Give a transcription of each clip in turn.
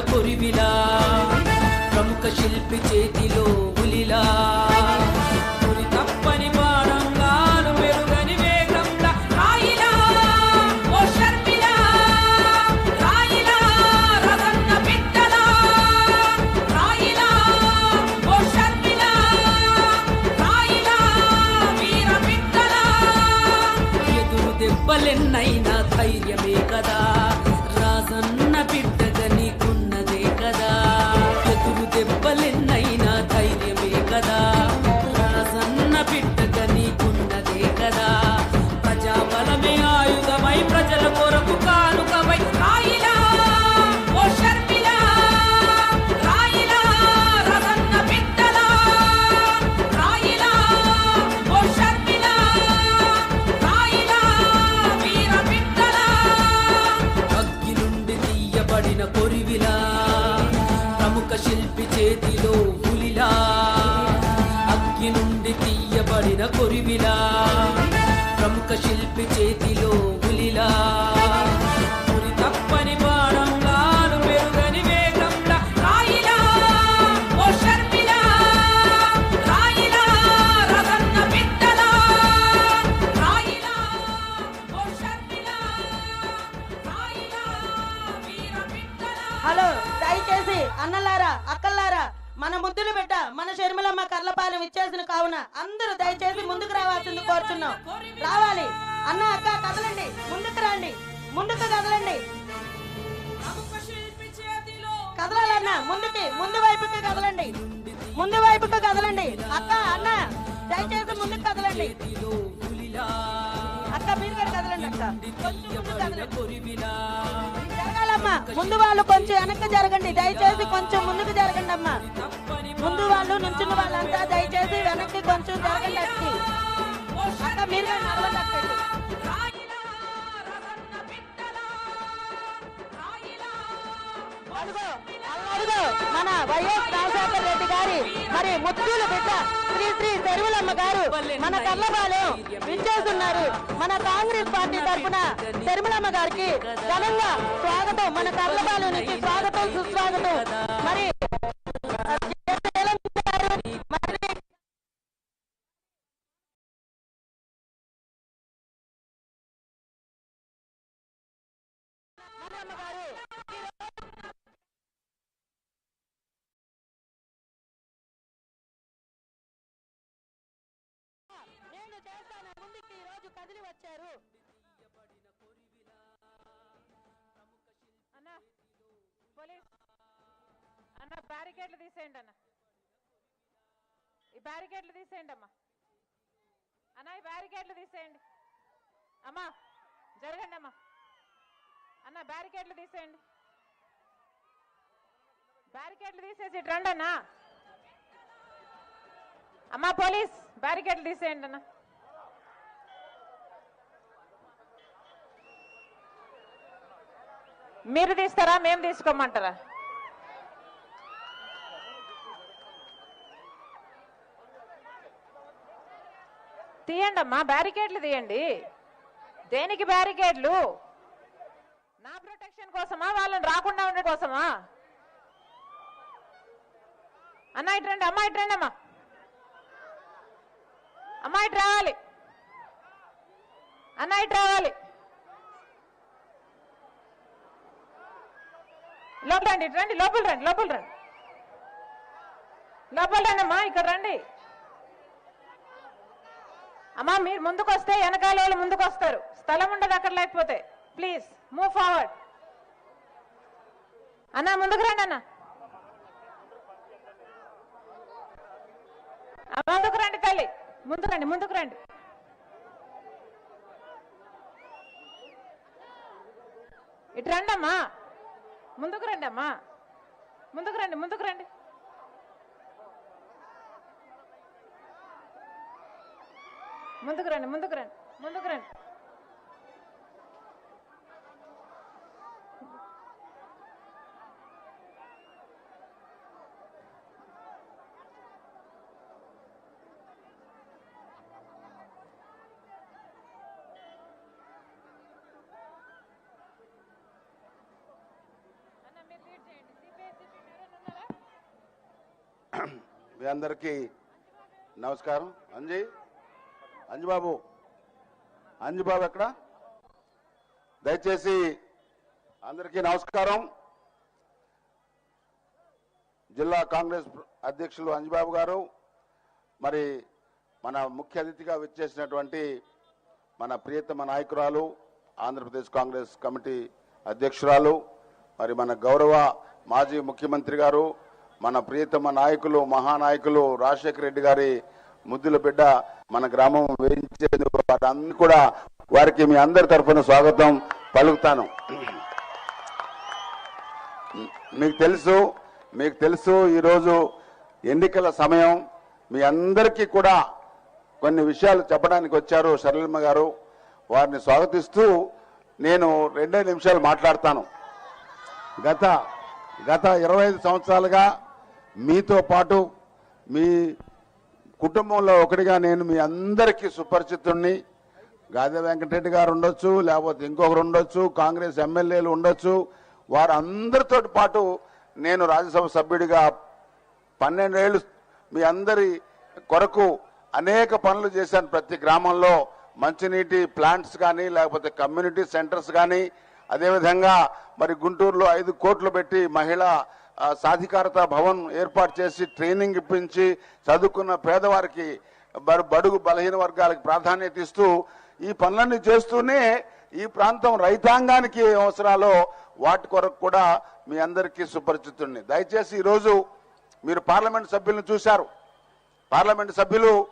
కొరివిలా ప్రముఖ శిల్పి చేతిలో ఉలిలా. ఒక శిల్పి చేతిలో ముందుకి ముందు వైపుకి కదలండి. ముందు వైపుకి కదలండి. అక్క అన్న దయచేసి ముందుకు కదలండి. అక్క మీరు కూడా కదలండి అక్క. జరగాలమ్మా. ముందు వాళ్ళు కొంచెం వెనక్కి జరగండి. దయచేసి కొంచెం ముందుకు జరగండి అమ్మా. ముందు వాళ్ళు నుంచున్న వాళ్ళంతా దయచేసి వెనక్కి కొంచెం జరగండి అక్క. మీరు కూడా మన వైఎస్ రాజశేఖర రెడ్డి గారి మరి ముత్తుల బిడ్డ శ్రీ శ్రీ చెరువులమ్మ గారు మన కర్లపాలెం విచ్చేస్తున్నారు మన కాంగ్రెస్ పార్టీ తరఫున తెరుమలమ్మ గారికి ఘనంగా స్వాగతం. మన కర్లపాలెం నుంచి స్వాగతం సుస్వాగతం. నేను చేస్తాను ముందుకి ఈ రోజు కదిలి వచ్చారు. అన్న పోలీస్. అన్న బ్యారికేడ్లు తీసేయండి అన్న. ఈ బ్యారికేడ్లు తీసేయండి అమ్మా. అన్న ఈ బ్యారికేడ్లు తీసేయండి. అమ్మా జరగండి అమ్మా. అన్న బ్యారికేడ్లు తీసేయండి. బ్యారికేడ్లు తీసేసి ఇటు రండి అన్న అమ్మా పోలీస్ బ్యారికేడ్లు తీసేయండి అన్న. మీరు తీస్తారా మేము తీసుకోమంటారా? తీయండి అమ్మా బ్యారికేడ్లు తీయండి. దేనికి బ్యారికేడ్లు నా ప్రొటెక్షన్ కోసమా వాళ్ళని రాకుండా ఉండడం కోసమా? అన్న ఇటు రండి అమ్మా ఇటు రండి అమ్మా అమ్మా ఇటు రావాలి. అన్న ఇటు రావాలి. లోపల రండి రండి లోపల రండి లోపల రండి. లోపల రండి అమ్మా ఇక్కడ రండి. అమ్మా మీరు ముందుకు వస్తే వెనకాల వాళ్ళు ముందుకు వస్తారు స్థలం ఉండదు అక్కడ లేకపోతే. ప్లీజ్ మూవ్ ఫార్వర్డ్ అన్న ముందుకు రండి అన్న. ముందుకు రండి తల్లి. ముందుకు రండి ముందుకు రండి. ఇటు రండమ్మా. ముందుకు రండి అమ్మా. ముందుకు రండి ముందుకు రండి. ముందుకు రండి ముందుకు రండి ముందుకు రండి అన్న మీరు లీడ్ చేయండి సిపిఐ సిపిఎం ఎవరైనా ఉన్నారా మీ అందరికీ నమస్కారం. అంజీ? అంజుబాబు. అంజుబాబు ఎక్కడ? దయచేసి అందరికీ నమస్కారం. జిల్లా కాంగ్రెస్ అధ్యక్షులు అంజుబాబు గారు మరి మన ముఖ్య అతిథిగా విచ్చేసినటువంటి మన ప్రియతమ నాయకురాలు ఆంధ్రప్రదేశ్ కాంగ్రెస్ కమిటీ అధ్యక్షురాలు మరి మన గౌరవ మాజీ ముఖ్యమంత్రి గారు మన ప్రియతమ నాయకులు మహానాయకులు రాజశేఖర రెడ్డి గారి ముద్దుల బిడ్డ మన గ్రామం వేయించేందుకు వారందరూ కూడా వారికి మీ అందరి తరఫున స్వాగతం పలుకుతాను. మీకు తెలుసు మీకు తెలుసు ఈరోజు ఎన్నికల సమయం. మీ అందరికీ కూడా కొన్ని విషయాలు చెప్పడానికి వచ్చారు సరళమ్మ గారు. వారిని స్వాగతిస్తూ నేను రెండే నిమిషాలు మాట్లాడతాను. గత గత ఇరవై ఐదు సంవత్సరాలుగా మీతో పాటు మీ కుటుంబంలో ఒకటిగా నేను మీ అందరికీ సుపరిచితుణ్ణి. గాదే వెంకటరెడ్డి గారు ఉండొచ్చు లేకపోతే ఇంకొకరు ఉండొచ్చు కాంగ్రెస్ ఎమ్మెల్యేలు ఉండొచ్చు. వారందరితో పాటు నేను రాజ్యసభ సభ్యుడిగా పన్నెండేళ్ళు మీ అందరి కొరకు అనేక పనులు చేశాను. ప్రతి గ్రామంలో మంచినీటి ప్లాంట్స్ కానీ లేకపోతే కమ్యూనిటీ సెంటర్స్ కానీ అదేవిధంగా మరి గుంటూరులో ఐదు కోట్లు పెట్టి మహిళా సాధికారత భవన్ ఏర్పాటు చేసి ట్రైనింగ్ ఇప్పించి చదువుకున్న పేదవారికి బడు- బడుగు బలహీన వర్గాలకు ప్రాధాన్యత ఇస్తూ ఈ పనులన్నీ చేస్తూనే ఈ ప్రాంతం రైతాంగానికి అవసరాలో వాటి కొరకు కూడా మీ అందరికీ సుపరిచితుడిని దయచేసి ఈరోజు మీరు పార్లమెంట్ సభ్యులను చూశారు. పార్లమెంట్ సభ్యులు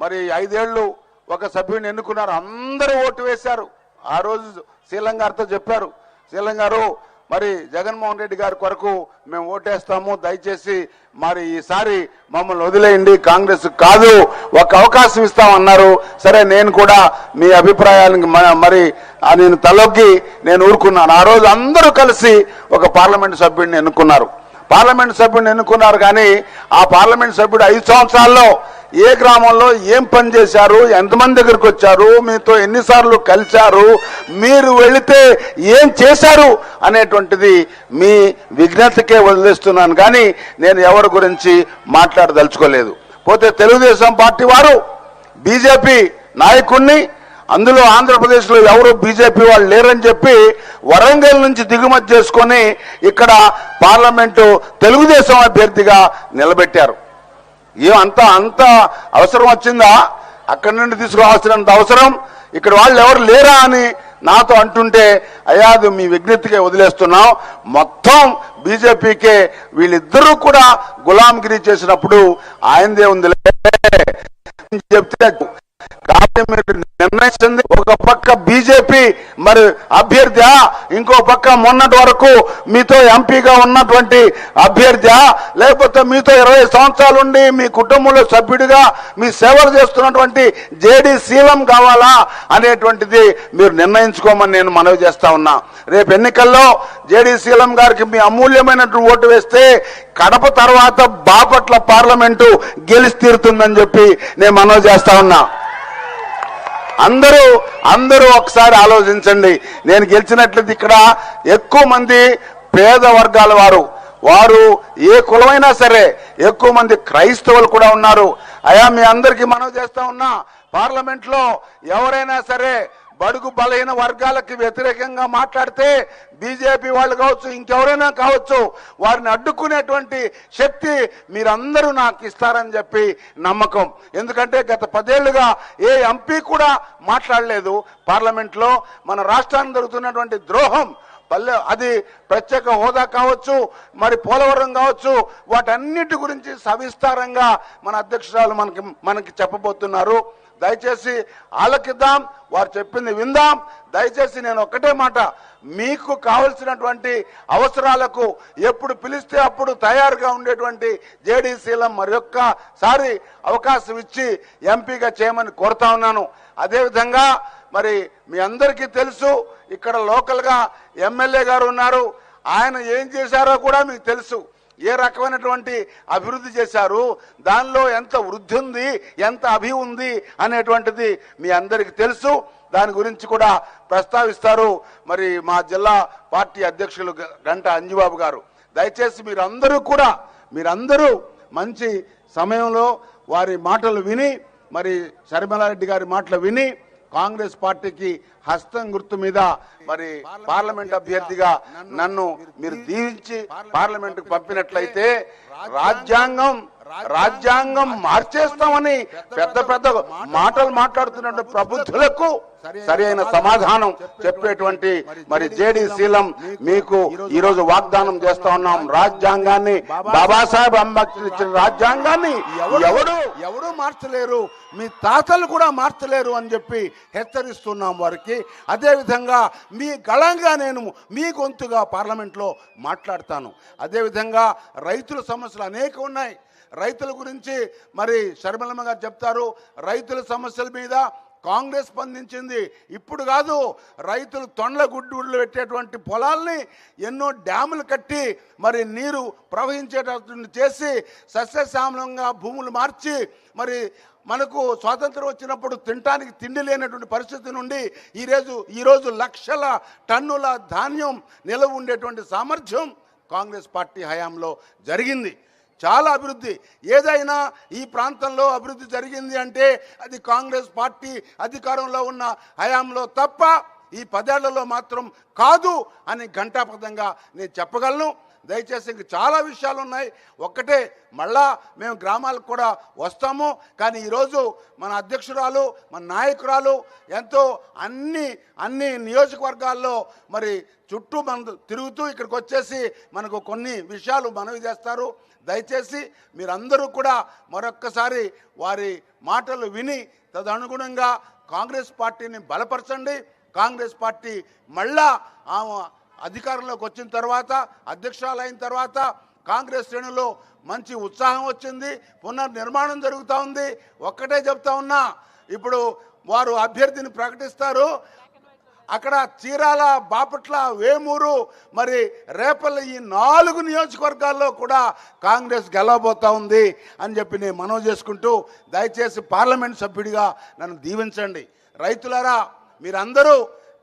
మరి ఐదేళ్ళు ఒక సభ్యుని ఎన్నుకున్నారు. అందరూ ఓటు వేశారు. ఆ రోజు శీలం గారితో చెప్పారు. శీలం గారు మరి జగన్మోహన్ రెడ్డి గారి కొరకు మేము ఓటేస్తాము. దయచేసి మరి ఈసారి మమ్మల్ని వదిలేయండి. కాంగ్రెస్ కాదు ఒక అవకాశం ఇస్తామన్నారు. సరే నేను కూడా మీ అభిప్రాయాలను మ- మరి నేను తలొగ్గి నేను ఊరుకున్నాను. ఆ రోజు అందరూ కలిసి ఒక పార్లమెంట్ సభ్యుడిని ఎన్నుకున్నారు. పార్లమెంట్ సభ్యుడిని ఎన్నుకున్నారు కానీ ఆ పార్లమెంట్ సభ్యుడు ఐదు సంవత్సరాల్లో ఏ గ్రామంలో ఏం పని చేశారు ఎంతమంది దగ్గరికి వచ్చారు మీతో ఎన్నిసార్లు కలిశారు మీరు వెళితే ఏం చేశారు అనేటువంటిది మీ విజ్ఞతకే వదిలేస్తున్నాను. కానీ నేను ఎవరి గురించి మాట్లాడదలుచుకోలేదు. పోతే తెలుగుదేశం పార్టీ వారు బీజేపీ నాయకుణ్ణి అందులో ఆంధ్రప్రదేశ్లో ఎవరు బీజేపీ వాళ్ళు లేరని చెప్పి వరంగల్ నుంచి దిగుమతి చేసుకొని ఇక్కడ పార్లమెంటు తెలుగుదేశం అభ్యర్థిగా నిలబెట్టారు. ఏ అంత అంత అవసరం వచ్చిందా? అక్కడి నుండి తీసుకురావాల్సినంత అవసరం? ఇక్కడ వాళ్ళు ఎవరు లేరా అని నాతో అంటుంటే అయాదు మీ విజ్ఞప్తికే వదిలేస్తున్నాం. మొత్తం బీజేపీకే వీళ్ళిద్దరూ కూడా గులాంగిరి చేసినప్పుడు ఆయనదే ఉంది చెప్తే మీరు నిర్ణయించింది ఒక పక్క బీజేపీ మరి అభ్యర్థి ఇంకో పక్క మొన్నటి వరకు మీతో ఎంపీగా ఉన్నటువంటి అభ్యర్థి లేకపోతే మీతో ఇరవై సంవత్సరాలు ఉండి మీ కుటుంబంలో సభ్యుడిగా మీ సేవలు చేస్తున్నటువంటి జేడి శీలం కావాలా అనేటువంటిది మీరు నిర్ణయించుకోమని నేను మనవి చేస్తా ఉన్నా. రేపు ఎన్నికల్లో జేడి శీలం గారికి మీ అమూల్యమైనటువంటి ఓటు వేస్తే కడప తర్వాత బాపట్ల పార్లమెంటు గెలిచి తీరుతుందని చెప్పి నేను మనవి చేస్తా ఉన్నా. అందరూ అందరూ ఒకసారి ఆలోచించండి. నేను గెలిచినట్లయితే ఇక్కడ ఎక్కువ మంది పేద వర్గాల వారు వారు ఏ కులమైనా సరే ఎక్కువ మంది క్రైస్తవులు కూడా ఉన్నారు. అయా మీ అందరికీ మనం చేస్తా ఉన్నా పార్లమెంట్లో ఎవరైనా సరే బడుగు బలహీన వర్గాలకి వ్యతిరేకంగా మాట్లాడితే బీజేపీ వాళ్ళు కావచ్చు ఇంకెవరైనా కావచ్చు వారిని అడ్డుకునేటువంటి శక్తి మీరందరూ నాకు ఇస్తారని చెప్పి నమ్మకం. ఎందుకంటే గత పదేళ్ళుగా ఏ ఎంపీ కూడా మాట్లాడలేదు. పార్లమెంట్లో మన రాష్ట్రానికి జరుగుతున్నటువంటి ద్రోహం పల్లె అది ప్రత్యేక హోదా కావచ్చు మరి పోలవరం కావచ్చు వాటన్నిటి గురించి సవిస్తారంగా మన అధ్యక్షురాలు మనకి మనకి చెప్పబోతున్నారు. దయచేసి ఆలకిద్దాం వారు చెప్పింది విందాం. దయచేసి నేను ఒక్కటే మాట మీకు కావలసినటువంటి అవసరాలకు ఎప్పుడు పిలిస్తే అప్పుడు తయారుగా ఉండేటువంటి జేడీసీలం మరొక్కసారి అవకాశం ఇచ్చి ఎంపీగా చేయమని కోరుతా ఉన్నాను. అదేవిధంగా మరి మీ అందరికీ తెలుసు ఇక్కడ లోకల్గా ఎమ్మెల్యే గారు ఉన్నారు. ఆయన ఏం చేశారో కూడా మీకు తెలుసు. ఏ రకమైనటువంటి అభివృద్ధి చేశారు దానిలో ఎంత వృద్ధి ఉంది ఎంత అభి ఉంది అనేటువంటిది మీ అందరికీ తెలుసు. దాని గురించి కూడా ప్రస్తావిస్తారు. మరి మా జిల్లా పార్టీ అధ్యక్షులు గంట అంజుబాబు గారు. దయచేసి మీరందరూ కూడా మీరందరూ మంచి సమయంలో వారి మాటలు విని మరి శర్మలారెడ్డి గారి మాటలు విని కాంగ్రెస్ పార్టీకి హస్తం గుర్తు మీద మరి పార్లమెంట్ అభ్యర్థిగా నన్ను మీరు దీవించి పార్లమెంట్కు పంపినట్లయితే రాజ్యాంగం రాజ్యాంగం మార్చేస్తామని పెద్ద పెద్ద మాటలు మాట్లాడుతున్న ప్రబుద్ధులకు సరి అయిన సమాధానం చెప్పేటువంటి మరి జేడి శీలం మీకు ఈ రోజు వాగ్దానం చేస్తా ఉన్నాం. రాజ్యాంగాన్ని బాబాసాహెబ్ అంబేద్కర్ ఇచ్చిన రాజ్యాంగాన్ని ఎవడు ఎవడు మార్చలేరు. మీ తాతలు కూడా మార్చలేరు అని చెప్పి హెచ్చరిస్తున్నాం వారికి. అదేవిధంగా మీ గళంగా నేను మీ గొంతుగా పార్లమెంట్లో మాట్లాడతాను. అదేవిధంగా రైతుల సమస్యలు అనేక ఉన్నాయి. రైతుల గురించి మరి శర్మలమ్మ గారు చెప్తారు. రైతుల సమస్యల మీద కాంగ్రెస్ స్పందించింది. ఇప్పుడు కాదు రైతులు తొండ్ల గుడ్డులు పెట్టేటువంటి పొలాల్ని ఎన్నో డ్యాములు కట్టి మరి నీరు ప్రవహించేటట్టు చేసి సస్యశ్యామలంగా భూములు మార్చి మరి మనకు స్వాతంత్రం వచ్చినప్పుడు తినటానికి తిండి లేనటువంటి పరిస్థితి నుండి ఈరోజు ఈరోజు లక్షల టన్నుల ధాన్యం నిలవ ఉండేటువంటి సామర్థ్యం కాంగ్రెస్ పార్టీ హయాంలో జరిగింది. చాలా అభివృద్ధి. ఏదైనా ఈ ప్రాంతంలో అభివృద్ధి జరిగింది అంటే అది కాంగ్రెస్ పార్టీ అధికారంలో ఉన్న హయాంలో తప్ప ఈ పదేళ్ళలో మాత్రం కాదు అని ఘంటాపథంగా నేను చెప్పగలను. దయచేసి ఇంక చాలా విషయాలు ఉన్నాయి ఒక్కటే మళ్ళా మేము గ్రామాలకు కూడా వస్తాము. కానీ ఈరోజు మన అధ్యక్షురాలు మన నాయకురాలు ఎంతో అన్ని అన్ని నియోజకవర్గాల్లో మరి చుట్టూ మన తిరుగుతూ ఇక్కడికి వచ్చేసి మనకు కొన్ని విషయాలు మనవి చేస్తారు. దయచేసి మీరందరూ కూడా మరొక్కసారి వారి మాటలు విని తదనుగుణంగా కాంగ్రెస్ పార్టీని బలపరచండి. కాంగ్రెస్ పార్టీ మళ్ళా ఆమె అధికారంలోకి వచ్చిన తర్వాత అధ్యక్షురాలు అయిన తర్వాత కాంగ్రెస్ శ్రేణుల్లో మంచి ఉత్సాహం వచ్చింది. పునర్నిర్మాణం జరుగుతూ ఉంది. ఒక్కటే చెప్తా ఉన్నా ఇప్పుడు వారు అభ్యర్థిని ప్రకటిస్తారు. అక్కడ చీరాల బాపట్ల వేమూరు మరి రేపల్లి ఈ నాలుగు నియోజకవర్గాల్లో కూడా కాంగ్రెస్ గెలవబోతా ఉంది అని చెప్పి నేను మనవి చేసుకుంటూ దయచేసి పార్లమెంట్ సభ్యుడిగా నన్ను దీవించండి. రైతులారా మీరందరూ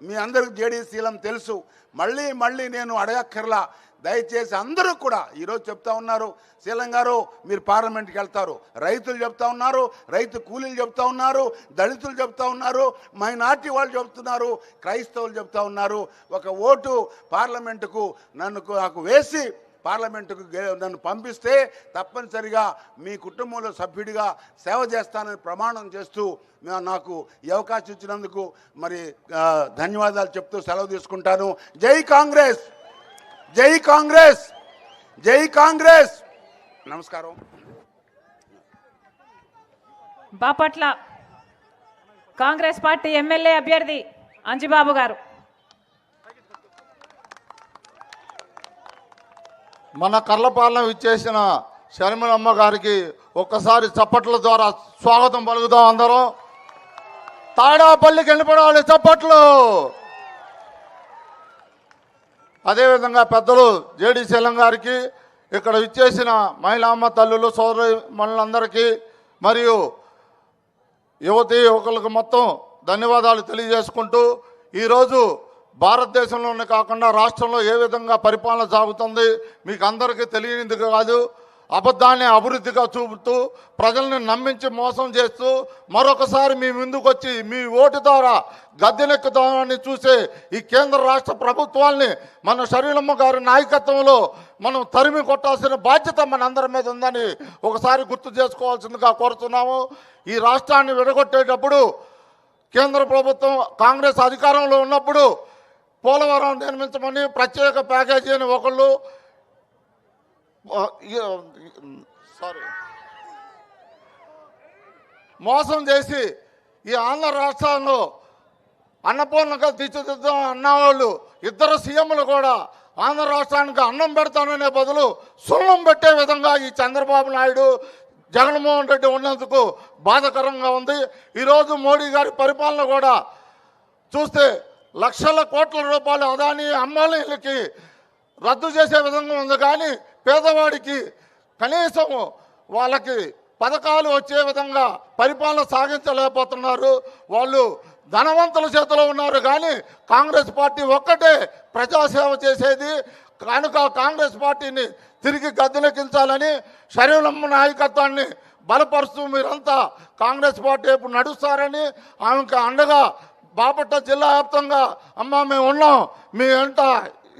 మీ అందరికి జేడీ శీలం తెలుసు. మళ్ళీ మళ్ళీ నేను అడగక్కర్లా. దయచేసి అందరూ కూడా ఈరోజు చెప్తా ఉన్నారు శీలం గారు మీరు పార్లమెంట్కి వెళ్తారు రైతులు చెప్తా ఉన్నారు రైతు కూలీలు చెప్తా ఉన్నారు దళితులు చెప్తా ఉన్నారు మైనార్టీ వాళ్ళు చెప్తున్నారు క్రైస్తవులు చెప్తా ఉన్నారు. ఒక ఓటు పార్లమెంటుకు నన్ను నాకు వేసి పార్లమెంటుకు గే- నన్ను పంపిస్తే తప్పనిసరిగా మీ కుటుంబంలో సభ్యుడిగా సేవ చేస్తానని ప్రమాణం చేస్తూ నాకు ఈ అవకాశం ఇచ్చినందుకు మరి ధన్యవాదాలు చెప్తూ సెలవు తీసుకుంటాను. జై కాంగ్రెస్! జై కాంగ్రెస్! జై కాంగ్రెస్! నమస్కారం. బాపట్ల కాంగ్రెస్ పార్టీ ఎమ్మెల్యే అభ్యర్థి అంజిబాబు గారు. మన కర్లపాలన ఇచ్చేసిన శర్మిలమ్మ గారికి ఒక్కసారి చప్పట్ల ద్వారా స్వాగతం పలుకుదాం అందరం. తాడాపల్లికి వెళ్ళిపడాలి చప్పట్లు? అదేవిధంగా పెద్దలు జేడి శీలం గారికి ఇక్కడ ఇచ్చేసిన మహిళామ్మ తల్లులు సోదరి మనులందరికీ మరియు యువతి యువకులకు మొత్తం ధన్యవాదాలు తెలియజేసుకుంటూ ఈరోజు భారతదేశంలోనే కాకుండా రాష్ట్రంలో ఏ విధంగా పరిపాలన సాగుతుంది మీకు అందరికీ తెలియనిది కాదు. అబద్ధాన్ని అభివృద్ధిగా చూపుతూ ప్రజల్ని నమ్మించి మోసం చేస్తూ మరొకసారి మీ ముందుకు వచ్చి మీ ఓటు ద్వారా గద్దెనెక్కుదామని చూసే ఈ కేంద్ర రాష్ట్ర ప్రభుత్వాల్ని మన శరీరమ్మ గారి నాయకత్వంలో మనం తరిమి కొట్టాల్సిన బాధ్యత మనందరి మీద ఉందని ఒకసారి గుర్తు చేసుకోవాల్సిందిగా కోరుతున్నాము. ఈ రాష్ట్రాన్ని విడగొట్టేటప్పుడు కేంద్ర ప్రభుత్వం కాంగ్రెస్ అధికారంలో ఉన్నప్పుడు పోలవరం నిర్మించమని ప్రత్యేక ప్యాకేజీ అని ఒకళ్ళు సారీ. మోసం చేసి ఈ ఆంధ్ర రాష్ట్రంలో అన్నపూర్ణగా తీర్చిదిద్దాం అన్నవాళ్ళు ఇద్దరు సీఎంలు కూడా ఆంధ్ర రాష్ట్రానికి అన్నం పెడతాననే బదులు సున్నం పెట్టే విధంగా ఈ చంద్రబాబు నాయుడు జగన్మోహన్ రెడ్డి ఉన్నందుకు బాధకరంగా ఉంది. ఈరోజు మోడీ గారి పరిపాలన కూడా చూస్తే లక్షల కోట్ల రూపాయలు అదాని అమ్మాయిలకి రద్దు చేసే విధంగా ఉంది. కానీ పేదవాడికి కనీసం వాళ్ళకి పథకాలు వచ్చే విధంగా పరిపాలన సాగించలేకపోతున్నారు. వాళ్ళు ధనవంతుల చేతిలో ఉన్నారు కానీ కాంగ్రెస్ పార్టీ ఒక్కటే ప్రజాసేవ చేసేది. కనుక కాంగ్రెస్ పార్టీని తిరిగి గద్దెలెక్కించాలని శరీరమ్మ నాయకత్వాన్ని బలపరుస్తూ మీరంతా కాంగ్రెస్ పార్టీ వైపు నడుస్తారని ఆమెకు అండగా బాపట్ల జిల్లా వ్యాప్తంగా అమ్మ మేము ఉన్నాం. మీ వెంట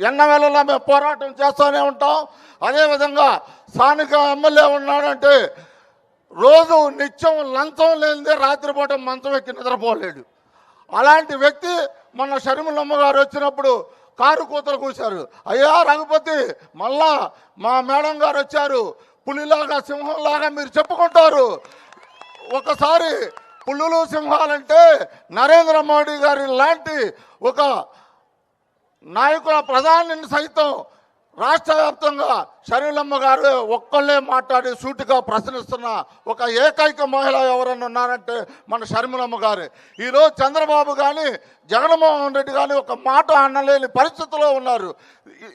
ఎండవేళలో మేము పోరాటం చేస్తూనే ఉంటాం. అదేవిధంగా స్థానిక ఎమ్మెల్యే ఉన్నాడంటే రోజు నిత్యం లంచం లేనిదే రాత్రిపూట మంచం ఎక్కి నిద్రపోలేడు. అలాంటి వ్యక్తి మొన్న షర్మిలమ్మ గారు వచ్చినప్పుడు కారు కూతలు కూశారు. అయ్యా రఘుపతి మళ్ళా మా మేడం గారు వచ్చారు. పులిలాగా సింహంలాగా మీరు చెప్పుకుంటారు. ఒకసారి పులులు సింహాలంటే నరేంద్ర మోడీ గారి లాంటి ఒక నాయకుల ప్రధానిని సైతం రాష్ట్ర వ్యాప్తంగా షరీలమ్మ గారు ఒక్కళ్ళే మాట్లాడి సూటిగా ప్రశ్నిస్తున్న ఒక ఏకైక మహిళ ఎవరన్నా ఉన్నారంటే మన షర్మిలమ్మ గారు. ఈరోజు చంద్రబాబు కానీ జగన్మోహన్ రెడ్డి కానీ ఒక మాట అనలేని పరిస్థితిలో ఉన్నారు.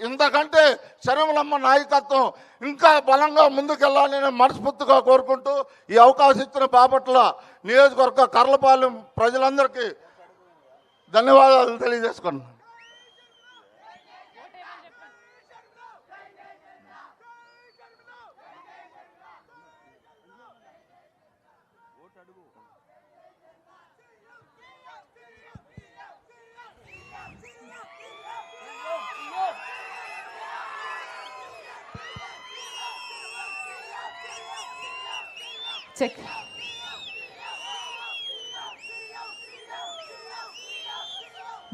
ఇంతకంటే షర్మిలమ్మ నాయకత్వం ఇంకా బలంగా ముందుకెళ్ళాలని మనస్ఫూర్తిగా కోరుకుంటూ ఈ అవకాశం ఇచ్చిన బాపట్ల నియోజకవర్గ కర్లపాలెం ప్రజలందరికీ ధన్యవాదాలు తెలియజేసుకున్నాను చెక్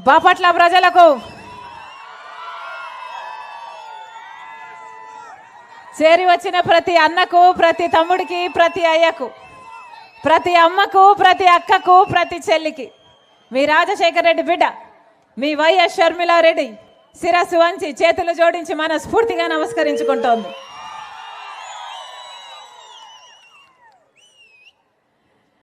బాపట్ల ప్రజలకు చేరి వచ్చిన ప్రతి అన్నకు ప్రతి తమ్ముడికి ప్రతి అయ్యకు ప్రతి అమ్మకు ప్రతి అక్కకు ప్రతి చెల్లికి. మీ రాజశేఖర రెడ్డి బిడ్డ మీ వైఎస్ షర్మిలారెడ్డి శిరస్సు వంచి చేతులు జోడించి మనస్ఫూర్తిగా నమస్కరించుకుంటోంది.